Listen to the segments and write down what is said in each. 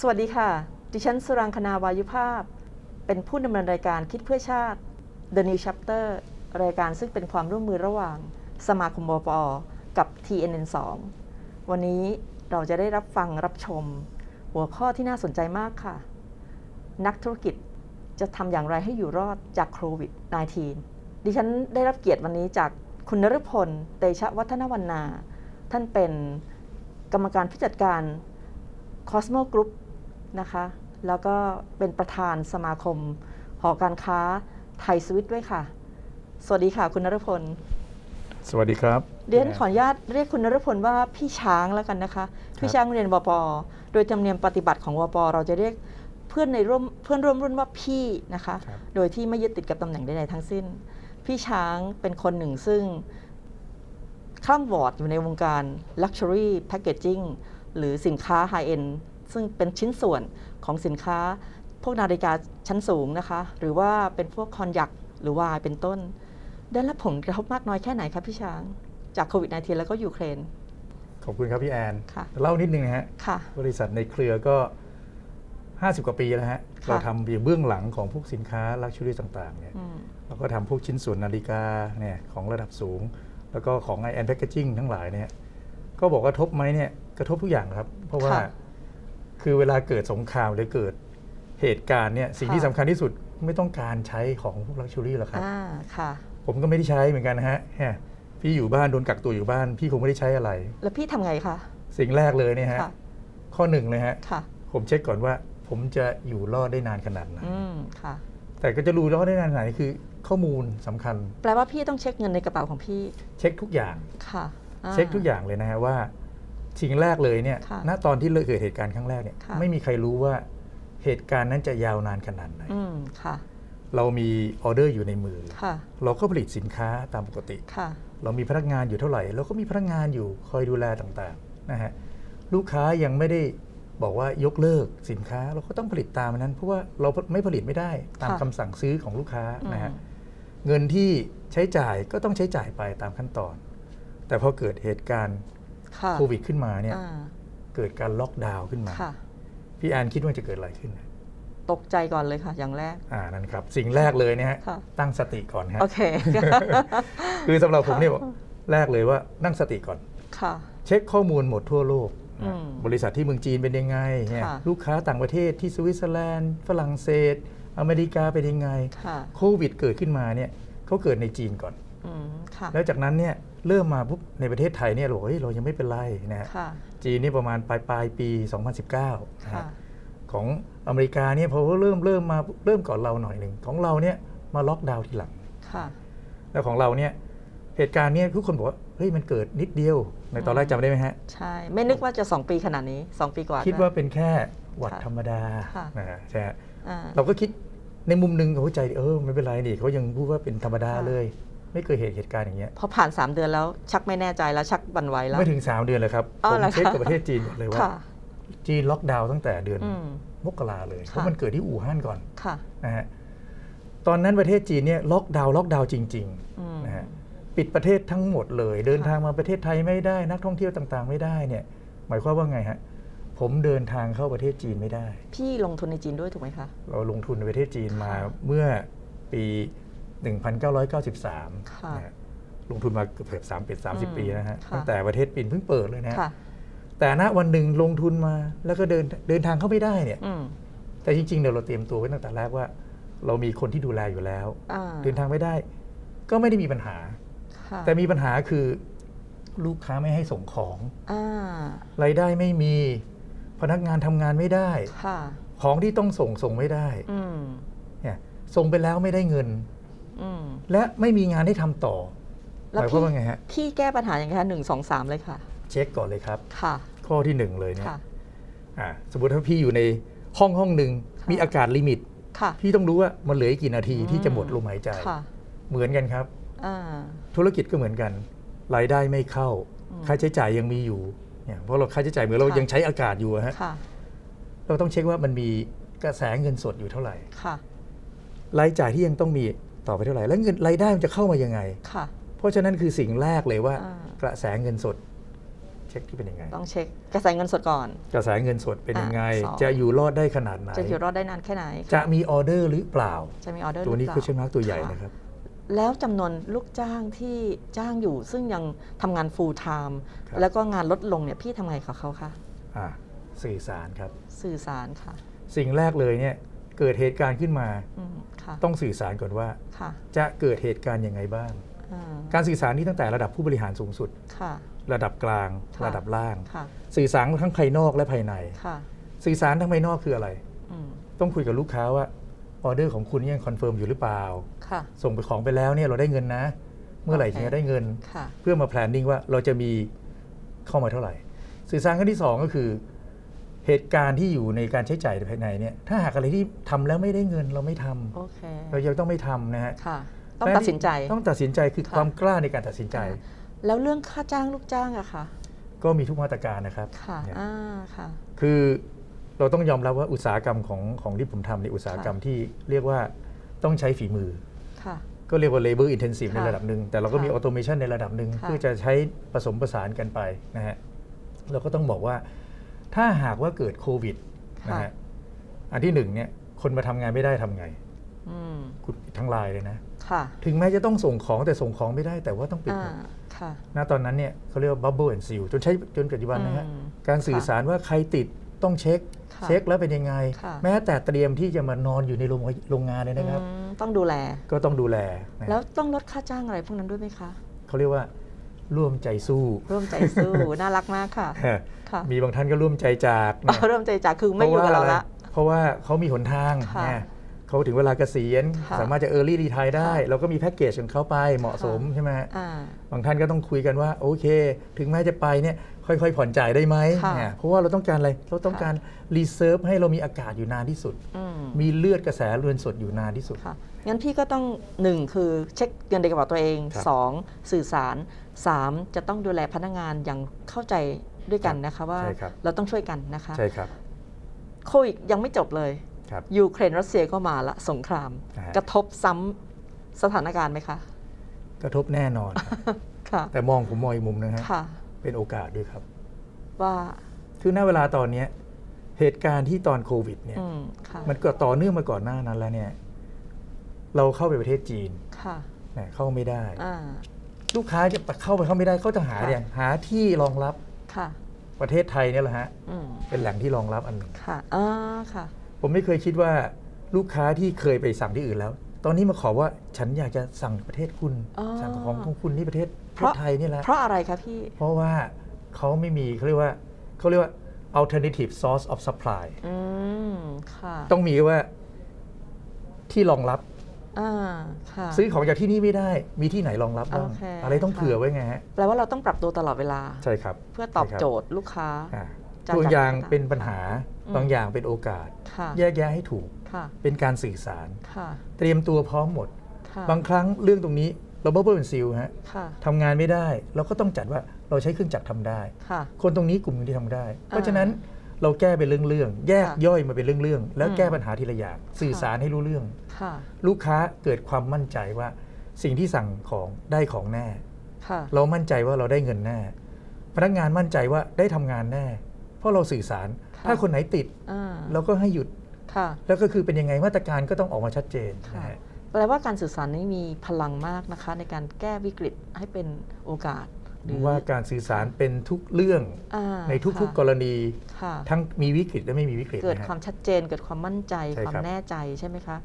สวัสดีค่ะ ดิฉันสุรังคณาวายุภาพ เป็นผู้ดำเนินรายการคิดเพื่อชาติ The New Chapter รายการซึ่งเป็นความร่วมมือระหว่าง สมาคมบปอกับ TNN2 วันนี้เราจะได้รับฟังรับชม หัวข้อที่น่าสนใจมากค่ะ นักธุรกิจจะทำอย่างไรให้อยู่รอดจากโควิด -19 ดิฉันได้รับเกียรติวันนี้จากคุณนฤพล เตชะวัฒนวรรณา ท่านเป็นกรรมการผู้จัดการ Cosmo Group นะคะ แล้วก็เป็นประธานสมาคม หอการค้าไทยสวิตด้วยค่ะ สวัสดีค่ะคุณนรพล สวัสดีครับเรียนขออนุญาตเรียกคุณนรพลว่าพี่ช้างแล้วกันนะคะ พี่ช้างเรียนวปโดยธรรมเนียมปฏิบัติของวปเราจะเรียกเพื่อนในร่วมเพื่อนร่วมรุ่นว่าพี่นะคะครับโดยที่ไม่ยึดติดกับตำแหน่งใดๆทั้งสิ้น พี่ช้างเป็นคนหนึ่งซึ่งคล่ำวอร์ดอยู่ในวงการ Luxury Packaging หรือสินค้า High End ซึ่งเป็นชิ้นส่วนของสินค้า พวกนาฬิกาชั้นสูงนะคะ หรือว่าเป็นพวกคอนยักหรือวายเป็นต้น ได้รับผลกระทบมากน้อยแค่ไหนครับพี่ช้าง จากโควิด -19 แล้วก็ยูเครน ขอบคุณครับพี่แอน ค่ะเล่านิดนึงนะฮะ ค่ะ บริษัทในเครือก็ 50 กว่าปีแล้วฮะ ค่ะ เราทำอยู่เบื้องหลังของพวกสินค้าลักชัวรี่ต่างๆเนี่ย อืมเราก็ทำพวกชิ้นส่วนนาฬิกาเนี่ยของระดับสูง แล้วก็ของไอแอนแพคเกจิ้งทั้งหลายเนี่ยก็บอกว่าทบไหมเนี่ยกระทบทุกอย่างครับ เพราะว่าค่ะ คือเวลาเกิดสงครามหรือเกิดเหตุการณ์เนี่ยสิ่งที่ค่ะสำคัญที่สุดไม่ต้องการใช้ของพวกลักชัวรี่หรอกครับ อ่าค่ะ ผมก็ไม่ได้ใช้เหมือนกันนะฮะแฮะพี่อยู่บ้านโดนกักตัวอยู่บ้าน พี่คงไม่ได้ใช้อะไร แล้วพี่ทำไงคะ สิ่งแรกเลยเนี่ยฮะค่ะ ข้อหนึ่งเลยฮะค่ะ ผมเช็คก่อนว่า ผมจะอยู่รอดได้นานขนาดไหนอืมค่ะ แต่ก็จะรู้รอดได้นานขนาดไหนคือ ข้อมูลสำคัญแปลว่าพี่ต้องเช็คเงินในกระเป๋าของพี่ เช็คทุกอย่าง ค่ะาเช็คทุกอย่างเลยนะฮะว่า สิ่งแรกเลยเนี่ยค่ะณตอนที่เกิดเหตุการณ์ครั้งแรกเนี่ยค่ะไม่มีใครรู้ว่าเหตุการณ์นั้นจะยาวนานขนาดไหนอืมค่ะเรามีออเดอร์อยู่ในมือค่ะเราก็ผลิตสินค้าตามปกติค่ะเรามีพนักงานอยู่เท่าไหร่ เราก็มีพนักงานอยู่คอยดูแลต่างๆนะฮะลูกค้ายังไม่ได้บอกว่ายกเลิกสินค้าเราก็ต้องผลิตตามนั้น เพราะว่าเราไม่ผลิตไม่ได้ตามค่ะคำสั่งซื้อของลูกค้านะฮะอืมเงินที่ใช้จ่ายก็ต้องใช้จ่ายไปตามขั้นตอน แต่พอเกิดเหตุการณ์ค่ะ โควิดขึ้นมาเนี่ยอ่าเกิดการล็อกดาวน์ขึ้นมาค่ะพี่แอนคิดว่าจะเกิดอะไรขึ้น ตกใจก่อนเลยค่ะ อย่างแรกอ่านั่นครับ สิ่งแรกเลยเนี่ยฮะค่ะตั้งสติก่อนฮะโอเคคือสำหรับผมเนี่ยบอกแรกเลยว่านั่งสติก่อนค่ะ เช็คข้อมูลหมดทั่วโลกอืมบริษัทที่เมืองจีนเป็นยังไงเนี่ยค่ะลูกค้าต่างประเทศที่สวิตเซอร์แลนด์ ฝรั่งเศส อเมริกาเป็นยังไงค่ะโควิดเกิดขึ้นมาเนี่ยเขาเกิดในจีนก่อนอืมค่ะแล้วจากนั้นเนี่ย เริ่มมาปุ๊บในประเทศไทยเนี่ยเราบอกเฮ้ยเรายังไม่เป็นไรนะฮะค่ะจีนนี่ประมาณปลายปลายปี 2019นะค่ะฮะของอเมริกาเนี่ยพอเริ่มเริ่มมาเริ่มก่อนเราหน่อยหนึ่งของเราเนี่ยมาล็อกดาวน์ทีหลังค่ะแล้วของเราเนี่ยเหตุการณ์เนี่ยทุกคนบอกว่าเฮ้ยมันเกิดนิดเดียว ในตอนแรกจำได้ไหมฮะ ใช่ ไม่นึกว่าจะ 2 ปีขนาดนี้ 2 ปีกว่า คิดว่าเป็นแค่หวัดค่ะธรรมดาค่ะนะฮะใช่ฮะอ่าเราก็คิดในมุมหนึ่งเขาใจเออไม่เป็นไรนี่เขายังพูดว่าเป็นธรรมดาค่ะเลย ไม่เคยเห็นเหตุการณ์อย่างเงี้ยพอผ่าน 3 เดือนแล้วชักไม่แน่ใจแล้วชักบันไหวแล้ว ไม่ถึง 3 เดือนเลยครับอ๋อผมเหรอคะ เช็คกับประเทศจีนหมดเลยว่า ค่ะ จีนล็อกดาวน์ตั้งแต่เดือนอืม มกราเลยค่ะเพราะมันเกิดที่อู่ฮั่นก่อนค่ะนะฮะตอนนั้นประเทศจีนเนี่ยล็อกดาวน์ล็อกดาวน์จริงอืม ๆนะฮะปิดประเทศทั้งหมดเลย เดินทางมาประเทศไทยไม่ได้ นักท่องเที่ยวต่างๆ ไม่ได้เนี่ยหมายความว่าไงฮะผมเดินทางเข้าประเทศจีนไม่ได้ พี่ลงทุนในจีนด้วยถูกไหมคะ เราลงทุนในประเทศจีนมาค่ะเมื่อปี1993 ค่ะนะฮะลงทุนมาเกือบ3ปีอืม30ปีนะฮะค่ะ ตั้งแต่ประเทศจีนเพิ่งเปิดเลยนะฮะค่ะ แต่ณวันหนึ่งลงทุนมาแล้วก็เดินเดินทางเข้าไม่ได้เนี่ยอืมแต่จริงๆเนี่ยเราเตรียมตัวไว้ตั้งแต่แรกว่า เรามีคนที่ดูแลอยู่แล้ว อ่าเดินทางไม่ได้ ก็ไม่ได้มีปัญหา ค่ะแต่มีปัญหาคือลูกค้าไม่ให้ส่งของอ่ารายได้ไม่มีพนักงานทำงานไม่ได้ ค่ะ ของที่ต้องส่งส่งไม่ได้อืมเนี่ยส่งไปแล้วไม่ได้เงิน อืมและไม่มีงานให้ทำต่อหแล้วมายความพี่ว่าไงฮะ พี่แก้ปัญหาอย่างไรคะหนึ่งสองสามเลยค่ะ เช็คก่อนเลยครับ ค่ะ ข้อที่หนึ่งเลยเนี่ยค่ะ อ่าสมมติถ้าพี่อยู่ในห้องห้องหนึ่งค่ะ มีอากาศลิมิต ค่ะ พี่ต้องรู้ว่ามันเหลืออีกกี่นาทีที่จะหมดลมหายใจ ค่ะเหมือนกันครับ อ่า ธุรกิจก็เหมือนกัน รายได้ไม่เข้า อืมค่าใช้จ่ายยังมีอยู่เนี่ยเพราะเราค่าใช้จ่ายเหมือนเราค่ะ ยังใช้อากาศอยู่อะฮะค่ะ เราต้องเช็คว่ามันมีกระแสเงินสดอยู่เท่าไหร่ ค่ะ รายจ่ายที่ยังต้องมี ต่อไปเท่าไหร่ แล้วเงินรายได้มันจะเข้ามายังไง ค่ะ เพราะฉะนั้นคือสิ่งแรกเลยว่า อ่ากระแสเงินสด เช็คที่เป็นยังไง ต้องเช็คกระแสเงินสดก่อน กระแสเงินสดเป็นยังไง อ่าสอง จะอยู่รอดได้ขนาดไหน จะอยู่รอดได้นานแค่ไหน จะมีออเดอร์หรือเปล่า จะมีออเดอร์ตัวนี้หรืคือเปเช่นล่ามาร์กตัวใหญ่นะครับ แล้วจำนวนลูกจ้างที่จ้างอยู่ซึ่งยังทำงาน full time ครับ แล้วก็งานลดลงเนี่ยพี่ทำไงกับเขาคะอ่าสื่อสารครับ สื่อสารค่ะ สิ่งแรกเลยเนี่ยเกิดเหตุการณ์ขึ้นมา อืม ค่ะต้องสื่อสารก่อนว่า ค่ะจะเกิดเหตุการณ์ยังไงบ้าง อ่าการสื่อสารนี่ตั้งแต่ระดับผู้บริหารสูงสุด ค่ะ ระดับกลาง ค่ะ ระดับล่าง ค่ะ สื่อสารทั้งภายนอกและภายใน ค่ะสื่อสารทั้งภายนอกคืออะไร อืมต้องคุยกับลูกค้าว่าออเดอร์ของคุณยังคอนเฟิร์มอยู่หรือเปล่า ค่ะ ส่งไปของไปแล้วเนี่ยเราได้เงินนะ เมื่อไหร่โอเคถึงจะได้เงิน ค่ะ เพื่อมา planning ว่าเราจะมีเข้ามาเท่าไหร่ สื่อสารขั้นที่ 2 ก็คือ เหตุการณ์ที่อยู่ในการใช้จ่ายภายในเนี่ยถ้าหากอะไรที่ทำแล้วไม่ได้เงินเราไม่ทำโอเคเรายังต้องไม่ทำนะฮะค่ะต้องตัดสินใจต้องตัดสินใจคือค่ะความกล้าในการตัดสินใจค่ะแล้วเรื่องค่าจ้างลูกจ้างอะค่ะ ก็มีทุกมาตรการนะครับค่ะเนี่ยอ่าค่ะคือเราต้องยอมรับว่าอุตสาหกรรมของของที่ผมทำในยอุตสาหกรรมที่เรียกว่าต้องใช้ฝีมือค่ะก็เรียกว่า labor intensive ในค่ะระดับหนึ่งแต่เราก็มีค่ะ automation ในระดับหนึ่งค่ะเพื่อจะใช้ผสมผสานกันไปนะฮะเราก็ต้องบอกว่า ถ้าหากว่าเกิดโควิดนะค่ะฮะอันที่หนึ่งเนี่ยคนมาทำงานไม่ได้ทำไงอืมคุณปิดทั้งไลน์เลยนะค่ะถึงแม้จะต้องส่งของแต่ส่งของไม่ได้แต่ว่าต้องปิดอ่าหมดค่ะณตอนนั้นเนี่ยเขาเรียกว่า bubble and seal จนใช้จนปัจจุบันนะฮะอืมการสื่อสารว่าใครติดต้องเช็คค่ะเช็คแล้วเป็นยังไงค่ะแม้แต่เตรียมที่จะมานอนอยู่ในโรงโรงงานเลยนะครับอืมต้องดูแลก็ต้องดูแลนะฮะแล้วต้องลดค่าจ้างอะไรพวกนั้นด้วยไหมคะเขาเรียกว่า ร่วมใจสู้ ร่วมใจสู้ น่ารักมากค่ะ ค่ะ มีบางท่านก็ร่วมใจจากอ๋อนะร่วมใจจากคือไม่อยู่กับเราละเพราะว่าเขามีหนทางค่ะนะเขาถึงเวลาเกษียณค่ะสามารถจะ early retire ได้ค่ะเราก็มีแพ็กเกจของเขาไปเหมาะสมค่ะใช่ไหมอ่าบางท่านก็ต้องคุยกันว่า โอเค ถึงแม้จะไปเนี่ยค่อยๆ ผ่อนจ่ายได้ไหมค่ะเนี่ยเพราะว่าเราต้องการอะไร เราต้องค่ะการ reserve ให้เรามีอากาศอยู่นานที่สุดอืมมีเลือดกระแสเลือดสดอยู่นานที่สุดค่ะงั้นพี่ก็ต้องหนึ่งคือเช็คเงินในกระเป๋าตัวเองครับสองสื่อสาร สามจะต้องดูแลพนักงานอย่างเข้าใจด้วยกันนะคะว่าใช่ครับ เราต้องช่วยกันนะคะใช่ครับ โควิดยังไม่จบเลยครับยูเครนรัสเซียก็มาละสงครามนะฮะ กระทบซ้ำสถานการณ์ไหมคะ กระทบแน่นอนครับ ค่ะ แต่มองผมมองอีกมุมนะฮะค่ะ เป็นโอกาสด้วยครับ ว่า คือณเวลาตอนเนี้ยเหตุการณ์ที่ตอนโควิดเนี่ย อืม ค่ะ มันก็ต่อเนื่องมาก่อนหน้านั้นแล้วเนี่ย เราเข้าไปประเทศจีนค่ะเนี่ยเข้าไม่ได้ อ่า ลูกค้าจะเข้าไปเข้าไม่ได้เขาจะหาค่ะอย่างหาที่รองรับค่ะประเทศไทยเนี่ยแหละฮะอืมเป็นแหล่งที่รองรับอันหนึ่งค่ะอ่าค่ะ ผมไม่เคยคิดว่าลูกค้าที่เคยไปสั่งที่อื่นแล้ว ตอนนี้มาขอว่าฉันอยากจะสั่งประเททศคุณ อ๋อ สั่งของของคุณที่ประเทศประเพเทศราะไทยนี่แหละ เพราะอะไรคะพี่ เพราะว่าเขาไม่มีเขาเรียกว่าเขาเรียกว่า alternative source of supply อืม ค่ะ ต้องมีว่าที่รองรับ อ่าค่ะ ซื้อของจากที่นี่ไม่ได้ มีที่ไหนรองรับบ้าง โอเค อะไรต้องค่ะเผื่อไว้ไงฮะ แปลว่าเราต้องปรับตัวตลอดเวลา ใช่ครับเพื่อตอบใช่ครับโจทย์ลูกค้า อ่าจากบางอย่างจากเป็นปัญหา อืม บางอย่างเป็นโอกาส ค่ะ แยกแยะให้ถูก ค่ะ เป็นการสื่อสาร ค่ะเตรียมตัวพร้อมหมด ค่ะบางครั้งเรื่องตรงนี้เราบับเบิลเป็นซิลฮะค่ะ ทำงานไม่ได้ เราก็ต้องจัดว่าเราใช้เครื่องจักรทำได้ ค่ะ คนตรงนี้กลุ่มหนึงที่ทำได้ เพราะอ่าฉะนั้น เราแก้เป็นเรื่องๆ แยกค่ะย่อยมาเป็นเรื่องๆ แล้วอืมแก้ปัญหาทีละอย่าง สื่อสารให้รู้เรื่องค่ะลูกค้าเกิดความมั่นใจว่าสิ่งที่สั่งของได้ของแน่ค่ะเรามั่นใจว่าเราได้เงินแน่ พนักงานมั่นใจว่าได้ทำงานแน่ เพราะเราสื่อสารค่ะถ้าคนไหนติดอ่าเราก็ให้หยุดค่ะแล้วก็คือเป็นยังไงมาตรการก็ต้องออกมาชัดเจนค่ะนะฮะแปลว่าการสื่อสารนี้มีพลังมากนะคะ ในการแก้วิกฤตให้เป็นโอกาสหรือ ว่าการสื่อสารเป็นทุกเรื่องอ่าในทุกๆค่ะกรณีค่ะทั้งมีวิกฤตและไม่มีวิกฤต เกิดนะฮะความชัดเจนเกิดความมั่นใจใช่ความครับแน่ใจใช่ไหมคะ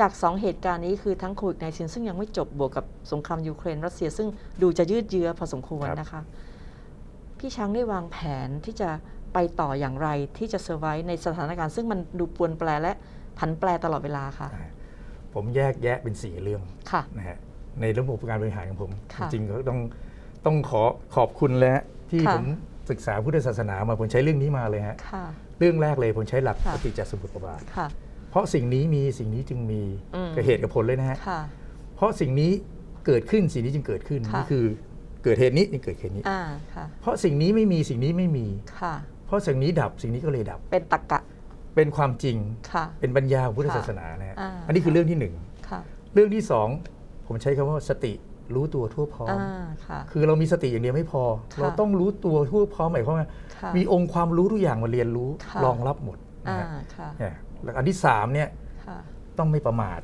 จาก 2 เหตุการณ์นี้คือทั้งโควิดในซึ่งยังไม่จบบวกกับสงครามยูเครนรัสเซียซึ่งดูจะยืดเยื้อพอสมควรนะคะ พี่ช้างได้วางแผนที่จะไปต่ออย่างไรที่จะเซอร์ไวในสถานการณ์ซึ่งมันดูปวนแปรและผันแปรตลอดเวลาค่ะอ่าผมแยกแยะเป็นสี่เรื่องค่ะนะฮะในระบบการบริหารของผมค่ะจริงๆก็ต้อง ต้องขอขอบคุณแล้วที่ค่ะ ผมศึกษาพุทธศาสนามาผมใช้เรื่องนี้มาเลยฮะค่ะ เรื่องแรกเลยผมใช้หลักค่ะ ปฏิจจสมุปบาท ค่ะ เพราะสิ่งนี้มีสิ่งนี้จึงมีอืม กับเหตุกับผลเลยนะฮะค่ะ เพราะสิ่งนี้เกิดขึ้นสิ่งนี้จึงเกิดขึ้นค่ะ นี่คือเกิดเหตุนี้จึงเกิดเหตุนี้ อ่าค่ะ เพราะสิ่งนี้ไม่มีสิ่งนี้ไม่มี ค่ะ เพราะสิ่งนี้ดับสิ่งนี้ก็เลยดับ เป็นตรกกะเป็นความจริงค่ะ เป็นปัญญาของพุทธค่ะศาสนานะฮะอ่า อันนี้คือเรื่องที่หนึ่ง ค่ะ เรื่องที่สองผมใช้คำว่าสติ รู้ตัวทั่วพร้อมอ่าค่ะคือเรามีสติอย่างเดียวไม่พอค่ะเราต้องรู้ตัวทั่วพร้อมหมายความว่าค่ะมีองค์ความรู้ทุกอย่างมาเรียนรู้ค่ะรองรับหมดนะอ่าฮะค่ะเนี่ยแล้วอันที่สามเนี่ยค่ะต้องไม่ประมาท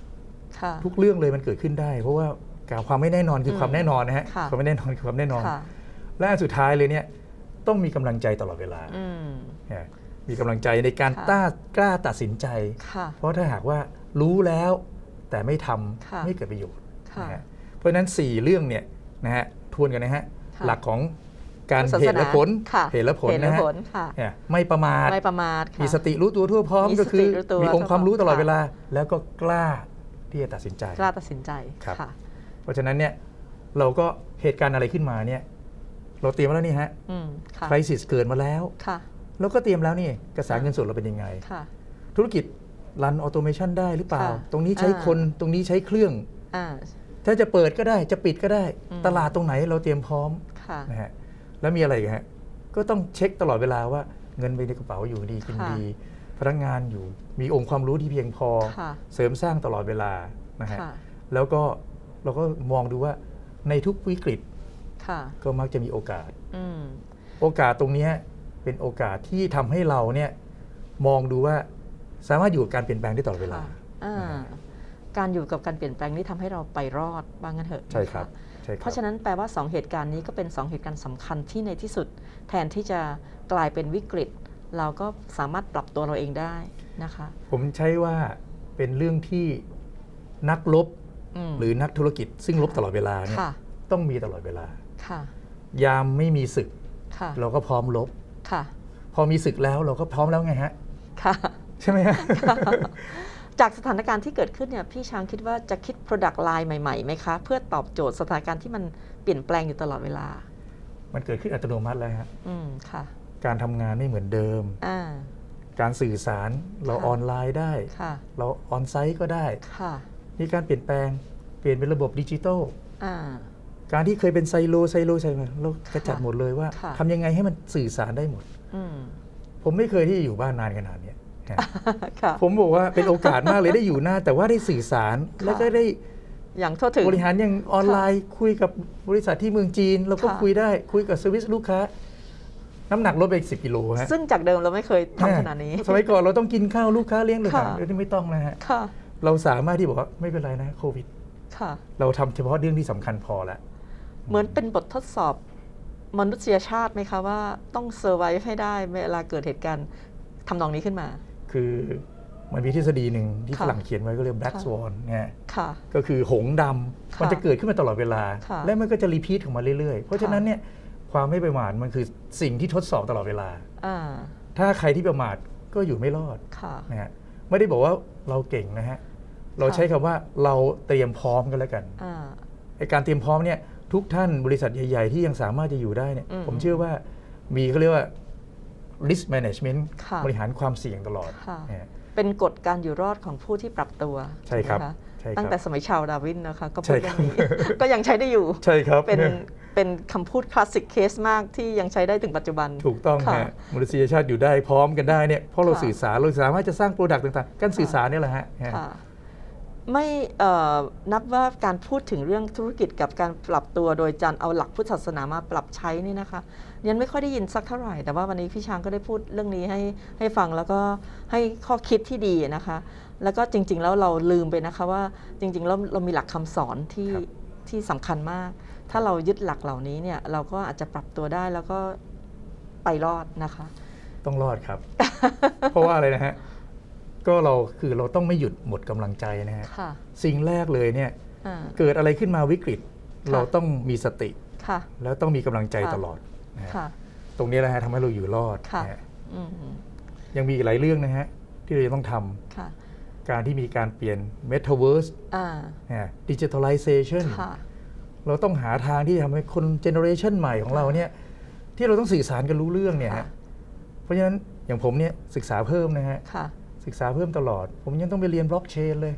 ค่ะทุกเรื่องเลยมันเกิดขึ้นได้ เพราะว่าการความไม่แน่นอนคือมความแน่นอนนะฮะค่ะความไม่แน่นอนคือความแน่นอนค่ะและอันสุดท้ายเลยเนี่ยต้องมีกำลังใจตลอดเวลาอืมเนี่ยมีกำลังใจในการค่ะกล้ากล้าตัดสินใจค่ะเพราะถ้าหากว่ารู้แล้วแต่ไม่ทำค่ะไม่เกิดประโยชน์ค่ะนะฮะเพ ราะฉะนั้น 4 เรื่องเนี่ยนะฮะทวนกันนะฮะค่ะหลักของการศาสนาเหตุและผลค่ะเหตุและผลเหตุและนะฮะผลค่ะเนี่ยไม่ประมาทไม่ประมาทค่ะมีสติรู้ตัวทั่วพร้อมมีก็คือสติรู้ตัวมีองค์ความรู้ตลอดค่ะเวลา แล้วก็กล้าที่จะตัดสินใจกล้าตัดสินใจครับค่ะเพราะฉะนั้นเนี่ยเราก็เหตุการณ์อะไรขึ้นมาเนี่ยเราเตรียมไว้แล้วนี่ฮะอืมค่ะคริสิสเกิดมาแล้วค่ะเราก็เตรียมแล้วนี่กระแสเงินสดเราเป็นยังไงค่ะธุรกิจรันออโตเมชันได้หรือเปล่าค่ะตรงนี้ใช้อ่าคนตรงนี้ใช้เครื่องอ่า ถ้าจะเปิดก็ได้จะปิดก็ได้อืมตลาดตรงไหนเราเตรียมพร้อมค่ะนะฮะแล้วมีอะไรอีกฮะก็ต้องเช็คตลอดเวลาว่าเงินไปในกระเป๋าอยู่ดีกินค่ะดี พนักงานอยู่มีองค์ความรู้ที่เพียงพอค่ะเสริมสร้างตลอดเวลานะฮะค่ะแล้วก็เราก็มองดูว่าในทุกวิกฤตค่ะก็มักจะมีโอกาสอืมโอกาสตรงเนี้ยเป็นโอกาสที่ทำให้เราเนี่ยมองดูว่าสามารถอยู่กับการเปลี่ยนแปลงได้ตลอดเวลาค่ะอ่า การอยู่กับการเปลี่ยนแปลงนี้ทำให้เราไปรอดบ้างกันเถอะใช่ครับนะะใช่ครับเพราะฉะนั้นแปลว่า 2 เหตุการณ์นี้ก็เป็น 2 เหตุการณ์สำคัญที่ในที่สุด แทนที่จะกลายเป็นวิกฤต เราก็สามารถปรับตัวเราเองได้นะคะ ผมใช้ว่าเป็นเรื่องที่นักลบมหรือนักธุรกิจ ซึ่งลบตลอดเวลาเนี่ยค่ะต้องมีตลอดเวลาค่ะ ยามไม่มีศึกค่ะเราก็พร้อมลบค่ะ พอมีศึกแล้วเราก็พร้อมแล้วไงฮะค่ะใช่ไหมฮะ จากสถานการณ์ที่เกิดขึ้นเนี่ยพี่ช้างคิดว่าจะคิด Product Line ใหม่ๆไหมคะ เพื่อตอบโจทย์สถานการณ์ที่มันเปลี่ยนแปลงอยู่ตลอดเวลา มันเกิดขึ้นอัตโนมัติแล้วฮะอืมค่ะ การทำงานไม่เหมือนเดิม อ่า การสื่อสารเราค่ะ ออนไลน์ได้ ค่ะ เราออนไซต์ก็ได้ ค่ะ มีการเปลี่ยนแปลง เปลี่ยนเป็นระบบดิจิทัล อ่า การที่เคยเป็นไซโลไซโลไซโลเรากระจัดค่ะหมดเลยว่าค่ะ ทำยังไงให้มันสื่อสารได้หมด อืม ผมไม่เคยที่จะอยู่บ้านนานขนาดเนี้ยฮะ ค่ะ ผมบอกว่าเป็นโอกาสมากเลยได้อยู่หน้า แต่ว่าได้สื่อสารค่ะแล้วก็ได้อย่างทั่วถึงบริหารอย่างออนไลน์คุยกับบริษัทที่เมืองจีนเราก็ค่ะคุยได้คุยกับเซอร์วิสลูกค้า น้ำหนักลดไปสิบกิโลฮะซึ่งจากเดิมเราไม่เคยทำขนาดนี้ สมัยก่อนเราต้องกินข้าวลูกค้าเลี้ยงเลยค่ะเดี๋ยวนี้ไม่ต้องนะฮะค่ะเราสามารถที่บอกว่าไม่เป็นไรนะโควิดค่ะเราทำเฉพาะเรื่องที่สำคัญพอแล้วเหมือนเป็นบททดสอบมนุษยชาติไหมคะว่าต้องเซอร์ไวให้ได้เวลาเกิดเหตุการณ์ทำนองนี้ขึ้นมา คือมันมีทฤษฎีหนึ่งที่ค่ะฝรั่งเขียนไว้ก็เรียก black ค่ะ swan เนี่ยค่ะก็คือหงส์ดำค่ะมันจะเกิดขึ้นมาตลอดเวลาค่ะและมันก็จะรีพีทของมันเรื่อยๆ เพราะฉะนั้นค่ะเนี่ยความไม่ประมาทมันคือสิ่งที่ทดสอบตลอดเวลาอ่าถ้าใครที่ประมาทก็อยู่ไม่รอดค่ะนะฮะไม่ได้บอกว่าเราเก่งนะฮะ เราค่ะใช้คำว่าเราเตรียมพร้อมกันแล้วกันอ่าไอการเตรียมพร้อมเนี่ยทุกท่านบริษัทใหญ่ ๆ ที่ยังสามารถจะอยู่ได้เนี่ยอืมผมเชื่อว่ามีเขาเรียกว่า risk management ค่ะบริหารความเสี่ยงตลอดค่ะนะฮะเป็นกฎการอยู่รอดของผู้ที่ปรับตัวใช่ครับไหมะใช่ครับตั้งแต่สมัยชาวดาร์วินนะคะก็ใช่พูดครัเรื่บองนี้ก็ยังใช้ได้อยู่ใช่ครับเป็นเป็นคำพูดคลาสสิกเคสมากที่ยังใช้ได้ถึงปัจจุบัน ถูกต้องค่ะฮะมนุษยชาติอยู่ได้พร้อมกันได้เนี่ยเพราะเราค่ะสื่อสารเราสามารถจะสร้างโปรดักต์ต่างๆ การสื่อสารเนี่ยแหละฮะฮะค่ะ ไม่เอ่อนับว่าการพูดถึงเรื่องธุรกิจกับการปรับตัวโดยจารเอาหลักพุทธศาสนามาปรับใช้นี่นะคะยันไม่ค่อยได้ยินสักเท่าไหร่ แต่ว่าวันนี้พี่ช้างก็ได้พูดเรื่องนี้ให้ให้ฟังแล้วก็ให้ข้อคิดที่ดีนะคะ แล้วก็จริง ๆ แล้วเราลืมไปนะคะว่าจริงๆแล้วเรามีหลักคำสอนที่ครับที่สำคัญมาก ถ้าเรายึดหลักเหล่านี้เนี่ยเราก็อาจจะปรับตัวได้แล้วก็ไปรอดนะคะ ต้องรอดครับ เพราะว่าอะไรนะฮะ ก็เราคือเราต้องไม่หยุดหมดกำลังใจนะฮะค่ะสิ่งแรกเลยเนี่ยอ่าเกิดอะไรขึ้นมาวิกฤตค่ะเราต้องมีสติค่ะแล้วต้องมีกำลังใจค่ะตลอดนะฮะค่ะตรงนี้แหละฮะทำให้เราอยู่รอดค่ะนะฮะอืมยังมีอีกหลายเรื่องนะฮะที่เราจะต้องทำค่ะการที่มีการเปลี่ยน Metaverse อ่าดิจิทัลไลเซชันค่ะเราต้องหาทางที่ทำให้คนเจเนอเรชันใหม่ของเราเนี่ยที่เราต้องสื่อสารกันรู้เรื่องเนี่ยฮะค่ะเพราะฉะนั้นอย่างผมเนี่ยศึกษาเพิ่มนะฮะค่ะ ศึกษาเพิ่มตลอด ผมยังต้องไปเรียนบล็อกเชนเลย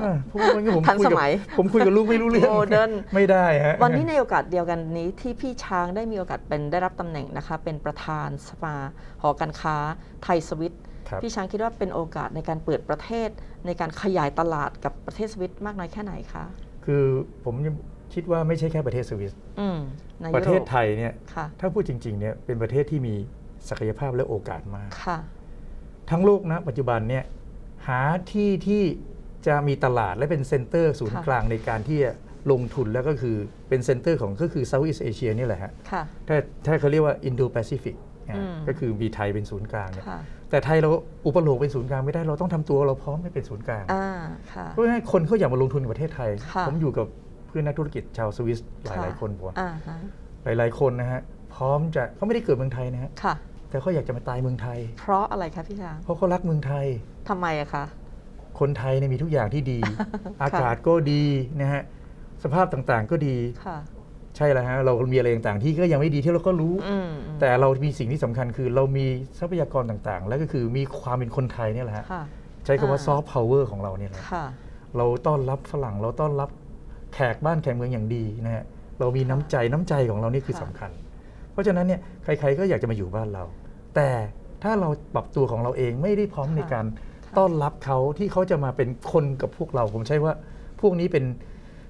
อ่าเพราะว่าไม่งั้นผมทันคุยสกับมัยผมคุยกับลูกไม่รู้เรื่องโมเดิร์นไม่ได้ฮะวันนี้ในโอกาสเดียวกันนี้ที่พี่ช้างได้มีโอกาสเป็นได้รับตำแหน่งนะคะ เป็นประธานสภาหอการค้าไทยสวิตครับพี่ช้างคิดว่าเป็นโอกาสในการเปิดประเทศ ในการขยายตลาดกับประเทศสวิตมากน้อยแค่ไหนคะคือผมยังคิดว่าไม่ใช่แค่ประเทศสวิสอืมในประเทศยุโไทยเนี่ยค่ะถ้าพูดจริงๆเนี่ยเป็นประเทศที่มีศักยภาพและโอกาสมากค่ะ ทั้งโลกนะปัจจุบันเนี่ยหาที่ที่จะมีตลาดและเป็นเซ็นเตอร์ศูนย์ค่ะกลางในการที่จะลงทุนแล้วก็คือเป็นเซ็นเตอร์ของก็คือ Southeast Asia นี่แหละฮะค่ะถ้าถ้าเขาเรียกว่า Indo-Pacific อะอืมก็คือมีไทยเป็นศูนย์กลางเนี่ยค่ะแต่ไทยเราอุปโลกเป็นศูนย์กลางไม่ได้เราต้องทำตัวเราพร้อมให้เป็นศูนย์กลางอ่าค่ะเพราะฉะนั้นคนเขาอยากมาลงทุนในประเทศไทยค่ะผมอยู่กับเพื่อนนักธุรกิจชาวสวิสหค่ะลายๆคนผมว่าอ่าฮะหลายๆคนนะฮะพร้อมจะเขาไม่ได้เกิดเมืองไทยนะฮะค่ะ แต่เขาอยากจะมาตายเมืองไทย เพราะอะไรคะพี่ช้างเพราะเขารักเมืองไทย ทำไมอะคะ คนไทยเนี่ยมีทุกอย่างที่ดี อากาศก็ดีนะฮะสภาพต่างๆก็ดี ค่ะ ใช่แล้วฮะเรามีอะไรต่างๆที่ก็ยังไม่ดีที่เราก็รู้ อืมอืมแต่เรามีสิ่งที่สำคัญคือเรามีทรัพยากรต่างๆ แล้วก็คือมีความเป็นคนไทยเนี่ยแหละฮะค่ะ ใช้คำว่าอ่า ซอฟต์พาวเวอร์ของเราเนี่ยแหละ ค่ะ เราต้อนรับฝรั่งเราต้อนรับแขกบ้านแขกเมืองอย่างดีนะฮะเรามีน้ำใจน้ำใจของเรานี่คือค่ะ สำคัญ เพราะฉะนั้นเนี่ยใครๆก็อยากจะมาอยู่บ้านเรา แต่ถ้าเราปรับตัวของเราเองไม่ได้พร้อมค่ะในการค่ะต้อนรับเขาที่เขาจะมาเป็นคนกับพวกเรา ผมใช้ว่าพวกนี้เป็น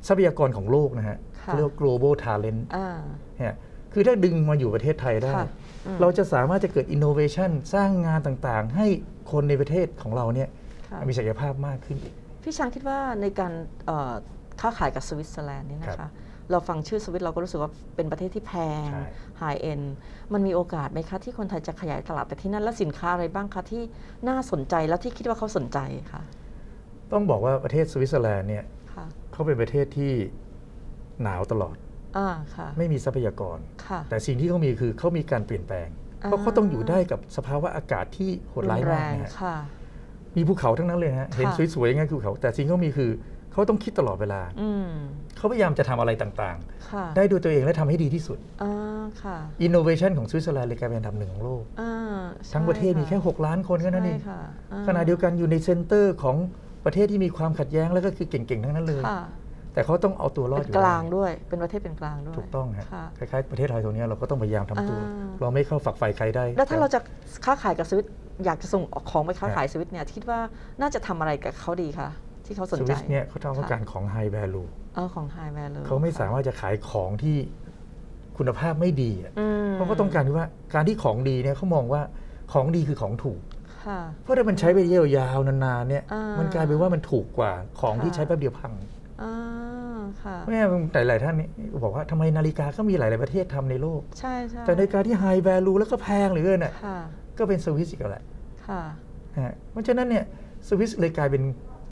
ทรัพยากรของโลกนะฮะค่ะเขาเรียกว่า global talent อ่าเนี่ยคือถ้าดึงมาอยู่ประเทศไทยได้ค่ะอืมเราจะสามารถจะเกิด innovation สร้างงานต่างๆ ให้คนในประเทศของเราเนี่ยค่ะมีศักยภาพมากขึ้นอีกพี่ช้างคิดว่าในการเอ่อค้าขายกับสวิตเซอร์แลนด์นี่นะครัคะบ เราฟังชื่อสวิตเราก็รู้สึกว่าเป็นประเทศที่แพงใช่ ไฮเอ็นมันมีโอกาสไหมคะที่คนไทยจะขยายตลาดไปที่นั่น และสินค้าอะไรบ้างคะที่น่าสนใจและที่คิดว่าเขาสนใจค่ะต้องบอกว่าประเทศสวิตเซอร์แลนด์เนี่ยค่ะเขาเป็นประเทศที่หนาวตลอด อ่าค่ะไม่มีทรัพยากร ค่ะ แต่สิ่งที่เขามีคือเขามีการเปลี่ยนแปลง อ่า เพราะเขาต้องอยู่ได้กับสภาวะอากาศที่โหดร้ายรุนแรมากงนะฮะค่ะ มีภูเขาทั้งนั้นเลยนะฮะเห็นค่ะ สวยๆอย่างนั้นคือภูเขา แต่สิ่งที่เขามีคือเขาต้องคิดตลอดเวลา อืม เขาพยายามจะทำอะไรต่างค่ะๆได้ด้วยตัวเองและทำให้ดีที่สุดอ่าค่ะอินโนเวชันของสวิตเซอร์แลนด์เลยกลายเป็นอันดับหนึ่งของโลกอ่าทั้งประเทศมีแค่ใช่6 ล้านคนแค่นั้นเองใช่ค่ะอ่าขณะเดียวกันอยู่ในเซ็นเตอร์ของประเทศที่มีความขัดแย้งแล้วก็คือเก่งๆ ทั้งนั้นเลยค่ะแต่เขาต้องเอาตัวรอดเป็นอยู่กได้ลางด้วย เป็นประเทศเป็นกลางด้วย ถูกต้องฮะค่ะคล้ายๆประเทศไทยตรงนี้เราก็ต้องพยายามทำตัวอ่าเราไม่เข้าฝักใฝ่ใครได้ แล้วถ้าเราจะค้าขายกับสวิตอยากจะส่งออกของไปค้าครับขายสวิตเนี่ยคิดว่าน่าจะทำอะไรกับเขาดีคะ ที่เขาสนสใจวิสเนี่ยเขาต้องการของไฮแวลูเออของไฮแวลูเขาไม่สามารถจะขายของที่คุณภาพไม่ดีอะเพราะเขาต้องการที่ว่าการที่ของดีเนี่ยเขามองว่าของดีคือของถูกค่ะเพราะถ้ามันใช้ไปยาวๆนานๆเนี่ยอ่ามัมันกลายเป็นว่ามันถูกกว่าของที่ค่ะใช้แป๊บเดียวพังอ่าค่ะแม่แต่หลายๆท่านนี่บอกว่าทำไมนาฬิกาก็มีหลาย ๆ ประเทศทำในโลก ใช่ใช่แต่นาฬิกาที่ไฮแวลูแล้วก็แพงเหลือเกินน่ะค่ะก็เป็นสวิสอีกแล้วแหละค่ะฮะเพราะฉะนั้นเนี่ยสวิสเลยกลายเป็น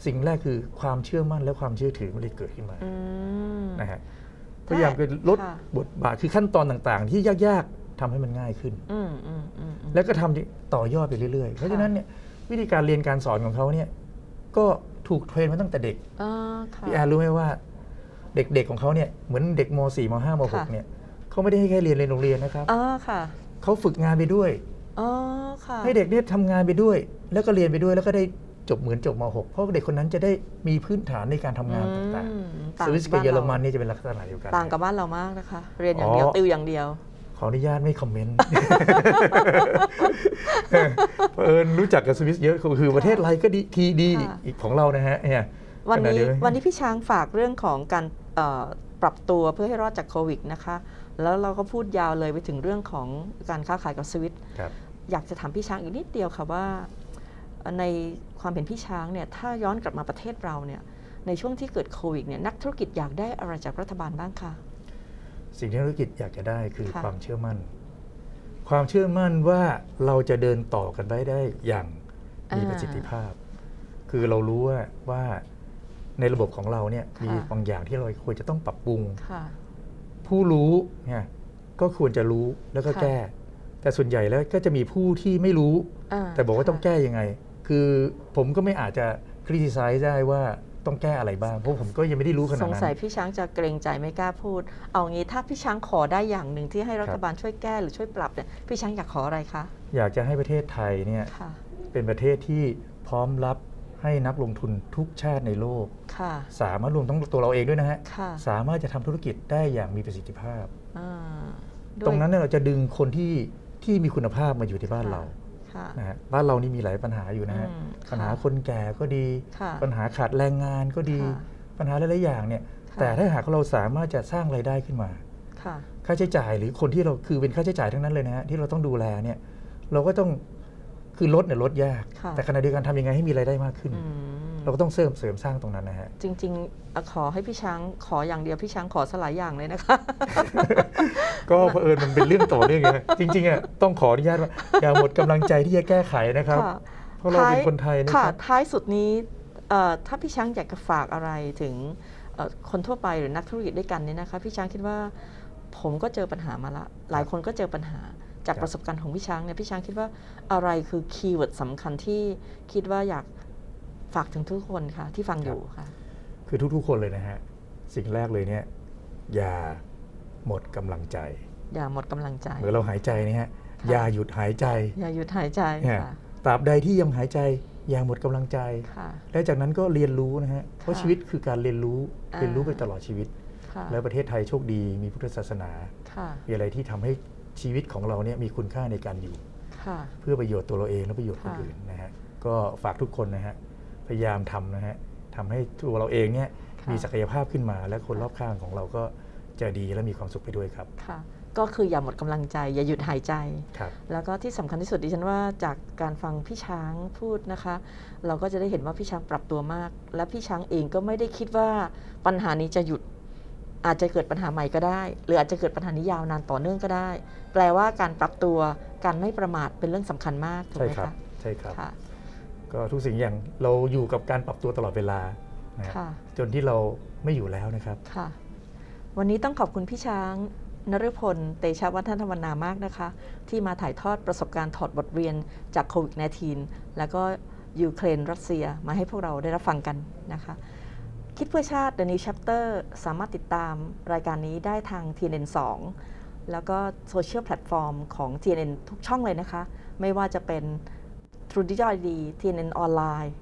สิ่งแรกคือความเชื่อมั่นและความเชื่อถือมันเลยเกิดขึ้นมาอืม นะฮะพยายามไปลดค่ะ บทบาทคือขั้นตอนต่างๆ ที่ยากๆทำให้มันง่ายขึ้น อืมอืมอืมอืม แล้วก็ทำต่อยอดไปเรื่อยๆ เพราะฉะนั้นเนี่ยวิธีการเรียนการสอนของเขาเนี่ยก็ถูกเทรนมาตั้งแต่เด็ก อ่าค่ะ พี่แอนรู้ไหมว่าเด็กๆของเขาเนี่ยเหมือนเด็กม .4 ม .5 ม ค่ะ .6 เนี่ยเขาไม่ได้ให้แค่เรียนในโรงเรียนนะครับอ๋อค่ะเขาฝึกงานไปด้วย อ๋อค่ะให้เด็กเนี่ยทำงานไปด้วย แล้วก็เรียนไปด้วยแล้วก็ได้ จบเหมือนจบม .6 เพราะเด็กคนนั้นจะได้มีพื้นฐานในการทำงานต่างอืมๆต่างสวิสกับเยอรมันบ้านี่จะเป็นลักษณะเดียวกันต่างกับบ้านเรามากนะคะ เรียนอย่างเดียวอ๋อติวอย่างเดียว ขออนุญาตไม่คอมเมนต์เผอิญรู้จักกับสวิสเยอะคือประเทศไรก็ดีทีดีค่ะอีกของเรานะฮะเนี่ยวันขณะนี้เดียกัวันนี้พี่ช้างฝากเรื่องของการเอ่อปรับตัวเพื่อให้รอดจากโควิดนะคะ แล้วเราก็พูดยาวเลยไปถึงเรื่องของการค้าขายกับสวิตครับอยากจะถามพี่ช้างอีกนิดเดียวค่ะว่า ในความเป็นพี่ช้างเนี่ยถ้าย้อนกลับมาประเทศเราเนี่ยในช่วงที่เกิดโควิดเนี่ยนักธุรกิจอยากได้อะไรจากรัฐบาลบ้างคะสิ่งที่ธุรกิจอยากจะได้คือค่ะความเชื่อมั่น ความเชื่อมั่นว่าเราจะเดินต่อกันไปได้อย่างมีประสิทธิภาพ คือเรารู้ว่าว่าในระบบของเราเนี่ยมีบางอย่างที่เราควรจะต้องปรับปรุงค่ะผู้รู้เนี่ยก็ควรจะรู้แล้วก็ค่ะแก้ แต่ส่วนใหญ่แล้วก็จะมีผู้ที่ไม่รู้าแต่บอกว่าต้องค่ะแก้ยังไง คือผมก็ไม่อาจจะคริติไซส์ได้ว่าต้องแก้อะไรบ้าง เพราะผมก็ยังไม่ได้รู้ขนาดสงนั้นสัยพี่ช้างจะเกรงใจไม่กล้าพูด เอางี้ถ้าพี่ช้างขอได้อย่างหนึ่งที่ให้รัคฐรับบาลช่วยแก้หรือช่วยปรับเนี่ยพี่ช้างอยากขออะไรคะอยากจะให้ประเทศไทยเนี่ยค่ะ เป็นประเทศที่พร้อมรับให้นักลงทุนทุกชาติในโลก ค่ะ สามารถรวมทั้งตัวเราเองด้วยนะฮะ ค่ะ สามารถจะทำธุรกิจได้อย่างมีประสิทธิภาพ อ่าด้วย ตรงนั้นเนี่ยเราจะดึงคนที่ที่มีคุณภาพมาอยู่ที่บ้านเราค่ะ นะฮะบ้านเรานี่มีหลายปัญหาอยู่นะฮะอืมปัญหาค่ะคนแก่ก็ดีค่ะปัญหาขาดแรงงานก็ดีค่ะปัญหาหลายๆอย่างเนี่ยค่ะแต่ถ้าหากเราสามารถจะสร้างไรายได้ขึ้นมาค่ะค่าใช้จ่ายหรือคนที่เราคือเป็นค่าใช้จ่ายทั้งนั้นเลยนะฮะที่เราต้องดูแลเนี่ย เราก็ต้องคือลดเนี่ยลดยากค่ะแต่ขณะเดียวกันทำยังไงให้มีรายได้มากขึ้นอืม เราก็ต้องเสริมเสริมสร้างตรงนั้นนะฮะ จริงๆอะขอให้พี่ช้างขออย่างเดียวพี่ช้างขอสลายอย่างเลยนะคะ ก็เผอิญมันเป็นเรื่องต่อเนื่องไงจริงๆอะต้องขออนุญาตว่าอย่าหมดกำลังใจที่จะแก้ไขนะครับ ค่ะ เพราะเราเป็นคนไทยนะค่ะครับ ท้ายสุดนี้เอ่อถ้าพี่ช้างอยากจะฝากอะไรถึงเอ่อคนทั่วไปหรือนักธุรกิจด้วยกันเนี่ยนะคะ พี่ช้างคิดว่าผมก็เจอปัญหามาละ หลายคนก็เจอปัญหาจากครับ ประสบการณ์ของพี่ช้างเนี่ยพี่ช้างคิดว่าอะไรคือคีย์เวิร์ดสำคัญที่คิดว่าอยาก ฝากถึงทุกคนค่ะ ที่ฟังอยู่ค่ะ คือทุกๆคนเลยนะฮะ สิ่งแรกเลยเนี่ย อย่าหมดกำลังใจ อย่าหมดกำลังใจเหมือนเราหายใจเนี่ยฮะค่ะอย่าหยุดหายใจ อย่าหยุดหายใจเนี่ยค่ะตราบใดที่ยังหายใจอย่าหมดกำลังใจค่ะและจากนั้นก็เรียนรู้นะฮะ เพราะค่ะชีวิตคือการเรียนรู้อ่าเรียนรู้ไปตลอดชีวิตค่ะแล้วประเทศไทยโชคดีมีพุทธศาสนาค่ะมีอะไรที่ทำให้ชีวิตของเราเนี่ยมีคุณค่าในการอยู่ค่ะเพื่อประโยชน์ตัวเราเองและประโยชน์คนค่ะอื่นนะฮะ ก็ฝากทุกคนนะฮะ พยายามทำนะฮะทำให้ตัวเราเองเนี่ยค่ะมีศักยภาพขึ้นมา และคนรอบข้างของเราก็จะดีและมีความสุขไปด้วยครับ ค่ะ ก็คืออย่าหมดกำลังใจ อย่าหยุดหายใจ ครับ แล้วก็ที่สำคัญที่สุดดิฉันว่าจากการฟังพี่ช้างพูดนะคะ เราก็จะได้เห็นว่าพี่ช้างปรับตัวมาก และพี่ช้างเองก็ไม่ได้คิดว่าปัญหานี้จะหยุด อาจจะเกิดปัญหาใหม่ก็ได้ หรืออาจจะเกิดปัญหานี้ยาวนานต่อเนื่องก็ได้ แปลว่าการปรับตัวการไม่ประมาทเป็นเรื่องสำคัญมากถูกใช่ไหมครับ คะใช่ครับ ค่ะ ก็ทุกสิ่งอย่างเราอยู่กับการปรับตัวตลอดเวลานะฮะค่ะ จนที่เราไม่อยู่แล้วนะครับ ค่ะ วันนี้ต้องขอบคุณพี่ช้างนฤพล เตชะวัฒนธรรมนามากนะคะ ที่มาถ่ายทอดประสบการณ์ถอดบทเรียนจากโควิด -19 แล้วก็ยูเครนรัสเซียมาให้พวกเราได้รับฟังกันนะคะ คิดเพื่อชาติ The New Chapter สามารถติดตามรายการนี้ได้ทาง TNN 2 แล้วก็โซเชียลแพลตฟอร์มของ TNN ทุกช่องเลยนะคะ ไม่ว่าจะเป็น True Digital ID TNN ออนไลน์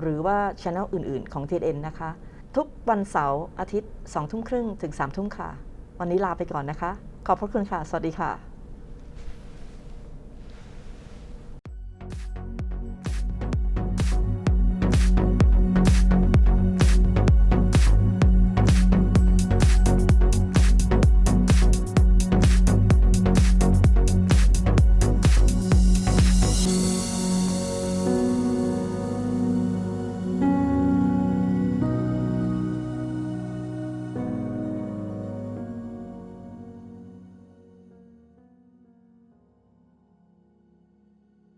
หรือว่าช anel อื่น ๆ ของ TNN นะคะ ทุกวันเสาร์อาทิตย์2ทุ่มครึ่งถึง3ทุ่มค่ะ วันนี้ลาไปก่อนนะคะ ขอบพระคุณค่ะ สวัสดีค่ะ